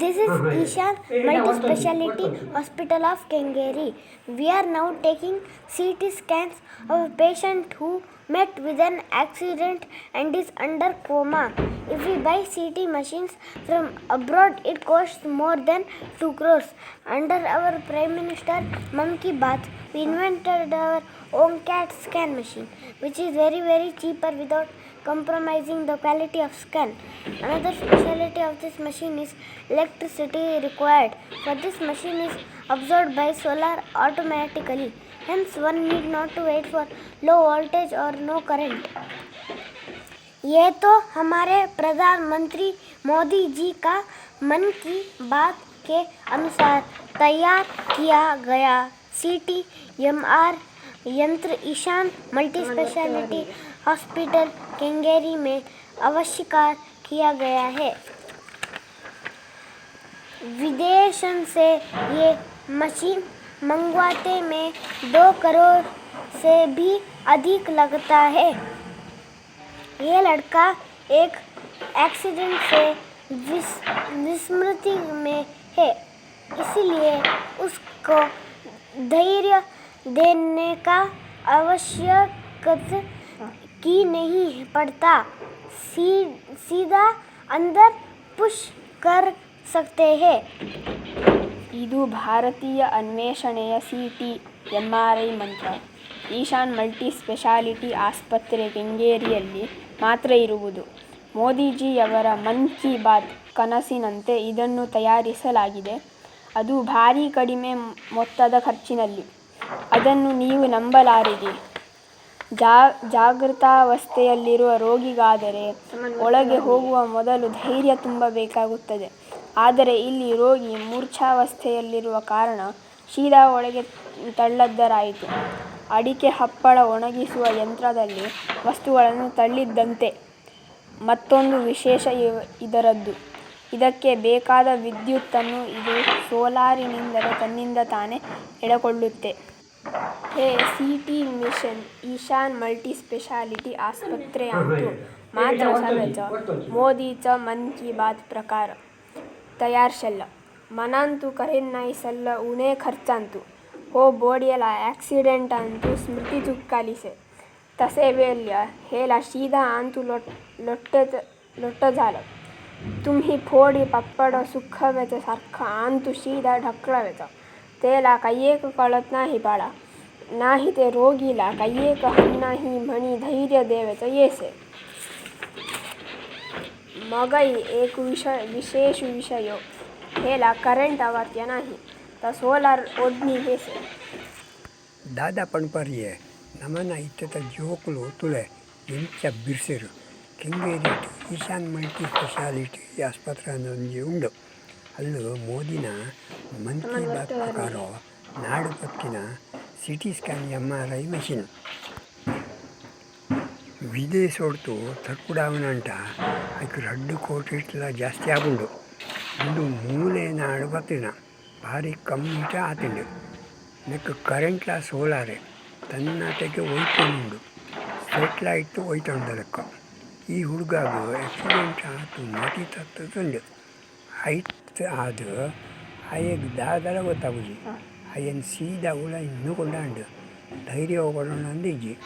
This is Ishan Multi-Speciality Hospital of Kengeri. We are now taking CT scans of a patient who met with an accident and is under coma. If we buy CT machines from abroad, it costs more than 2 crores. Under our Prime Minister Ki Baat, we invented our own CAT scan machine, which is very very cheaper without compromising the quality of scan. Another specialty of this machine is electricity required. For this machine is absorbed by solar automatically. Hence one need not to wait for low voltage or no current. ये तो हमारे प्रधानमंत्री मोदी जी का मन की बात के अनुसार तैयार किया गया सीटी एमआर यंत्र Ishan multi speciality hospital Kengeri में आविष्कार किया गया है। विदेशन से ये मशीन मंगवाते में दो करोड़ से भी अधिक लगता है। ये लड़का एक एक्सीडेंट से विस्मृति में है, इसलिए उसको धैर्य देने का आवश्यकत की नहीं पड़ता सी, सीधा अंदर पुश कर सकते हैं ಇದು ಭಾರತೀಯ ಅನ್ವೇಷಣೆಯ C T M R I ಮಂತ್ರ ಈಶಾನ್ ಮಲ್ಟಿ ಸ್ಪೆಷಾಲಿಟಿ ಆಸ್ಪತ್ರೆ ಕೆಂಗೇರಿಯಲ್ಲಿ ಮಾತ್ರ ಇರುವುದು ಮೋದಿಜಿಯವರ ಮನ್ ಕಿ ಬಾತ್ ಕನಸಿನಂತೆ ಇದನ್ನು ತಯಾರಿಸಲಾಗಿದೆ ಅದು ಭಾರಿ ಕಡಿಮೆ ಮೊತ್ತದ ಖರ್ಚಿನಲ್ಲಿ ಅದನ್ನು ನೀವು ನಂಬಲಾರಿರಿ ಜಾ ಜಾಗೃತಾವಸ್ಥೆಯಲ್ಲಿರುವ ರೋಗಿಗಾದರೆ ಒಳಗೆ ಹೋಗುವ ಮೊದಲು ಧೈರ್ಯ ತುಂಬಬೇಕಾಗುತ್ತದೆ. ಆದರೆ ಇಲ್ಲಿ ರೋಗಿ ಮೂರ್ಛಾವಸ್ಥೆಯಲ್ಲಿರುವ ಕಾರಣ ಶೀದಾ ಒಳಗೆ ತಳ್ಳದ್ದರಾಯಿತು. ಅಡಿಕೆ ಹಪ್ಪಳ ಒಣಗಿಸುವ ಯಂತ್ರದಲ್ಲಿ ವಸ್ತುಗಳನ್ನು ತಳ್ಳಿದ್ದಂತೆ. ಮತ್ತೊಂದು ವಿಶೇಷ ಇದರದ್ದು. ಇದಕ್ಕೆ ಬೇಕಾದ ವಿದ್ಯುತ್ತನ್ನು ಇದು ಸೋಲಾರಿನಿಂದಲೇ ತನ್ನಿಂದ ತಾನೇ ಎಳೆಕೊಳ್ಳುತ್ತೆ. हे C T machine Ishan multi speciality आस्पत्रे आंतो मात्र सगळेच मोदीचं मन की बात प्रकार तयार शल्ल मनांतू करेन नाही सल्ल उणे खर्चांतू. हो बोडियला ॲक्सिडेंट तू स्मृती चुक्कालीसे. तसे वेल्य हेला शीदा तू लोट लोट्टे लोट झालं. तुम्ही फोडी पप्पड सुखवेचं सारखं शीधा शीदा ढकलवेचं त्याला काही एक कळत नाही बाळा नाही ते रोगीला काही एक नाही म्हणी धैर्य देवायचं येसे मगही एक विषय विशेष विषय हेला करंट अगत्य नाही तर सोलार ओढणी हेसे ದಾದಾ ಪಣಪರಿಯೆ ನಮನ ಇತ್ತದ ಜೋಕುಲು ತುಳೆ ಇಂಚ ಬಿರ್ಸಿರು ಕೆಂಗೇರಿ ಈಶಾನ್ ಮಲ್ಟಿ ಸ್ಪೆಷಾಲಿಟಿ ಆಸ್ಪತ್ರೆ ಅನ್ನೊಂದು ಉಂಡು ಅಲ್ಲೂ ಮೋದಿನ ಮನ್ ಕಿ ಬಾತ್ ಪ್ರಕಾರ ನಾಡು ಪತ್ತಿನ C T scan M R I machine ವಿದೇಶೋಡ್ತು ತಕ್ಕುಡಾವನಂಟ ಅದಕ್ಕೆ ರಡ್ಡು ಕೋಟಿ ಇಟ್ಟಲ್ಲ ಜಾಸ್ತಿ ಆಗುಂಡು ಒಂದು ಮೂಲೆ ನಾಡು ಬತ್ತಿನ ಭಾರಿ ಕಮ್ಮಿಟ ಆತಿಂಡು. ಕರೆಂಟ್ ಲಾಸ್ ಸೋಲಾರೆ ತನ್ನಾಟಕ್ಕೆ ಒಯ್ಕೊಂಡು ಸೆಟ್ಲೈಟ್ ಒಯ್ತೊಂಡ ಲೆಕ್ಕ ಈ ಹುಡುಗಾಗು ಆಕ್ಸಿಡೆಂಟ್ ಆತು ಮತಿ ತತ್ತುಂಡು ಐತ್ ಆದ ಅಯ್ಯಗೆ ದಾದಲ ಗೊತ್ತಾಗುಜಿ ಅಯ್ಯನ್ ಸೀದಾ ಉಳ ಇನ್ನೂ ಕೊಂಡಾಂಡು ಧೈರ್ಯ ಹೋಗೋಣ ಅಂದಿಜ್ಜಿ